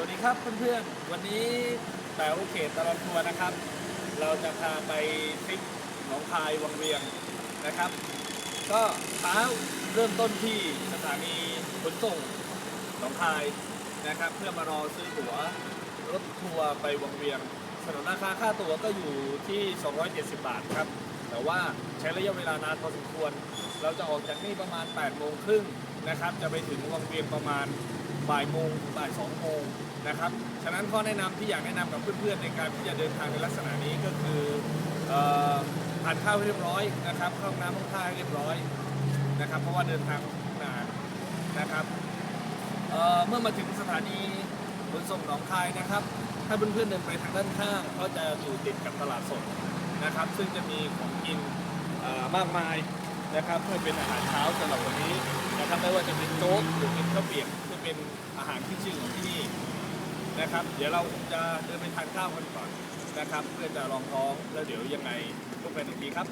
สวัสดีครับเพื่อนๆ วันนี้แต๋วเขตตลอดทัวร์นะครับ เราจะพาไปทริปหนองคายวังเวียงนะครับ ก็เช้าเริ่มต้นที่สถานีขนส่งหนองคายนะครับ เพื่อมารอซื้อตั๋วรถทัวร์ไปวังเวียงสนนราคาค่าตั๋วก็อยู่ที่ 270 บาทครับ แต่ว่าใช้ระยะเวลานานพอสมควร เราจะออกจากนี่ประมาณ8โมงครึ่งนะครับ จะไปถึงวังเวียงประมาณ บ่ายโมงถึงบ่าย2โมงนะครับ ฉะนั้นข้อแนะนำที่อยากแนะนำกับเพื่อนๆในการที่จะเดินทางในลักษณะนี้ก็คือทานข้าวให้เรียบร้อยนะครับเข้าน้ำห้องท่าให้เรียบร้อยนะครับ เพราะว่าเดินทางนานนะครับเเมื่อมาถึงสถานีขนส่งหนองคายนะครับ ถ้าเพื่อนๆเดินไปทางด้านข้างก็จะอยู่ติดกับตลาดสดนะครับ ซึ่งจะมีของกินมากมายนะครับ เพื่อเป็นอาหารเช้าสำหรับวันนี้ นะครับไม่ว่าจะเป็นโจ๊กหรือเป็นข้าวเปียกที่เป็นอาหารที่ชื่อของที่นี่นะครับ เดี๋ยวเราจะเดินไปทานข้าวกันก่อนนะครับ เพื่อจะลองท้องแล้วเดี๋ยวยังไงพบกันอีกทีครับ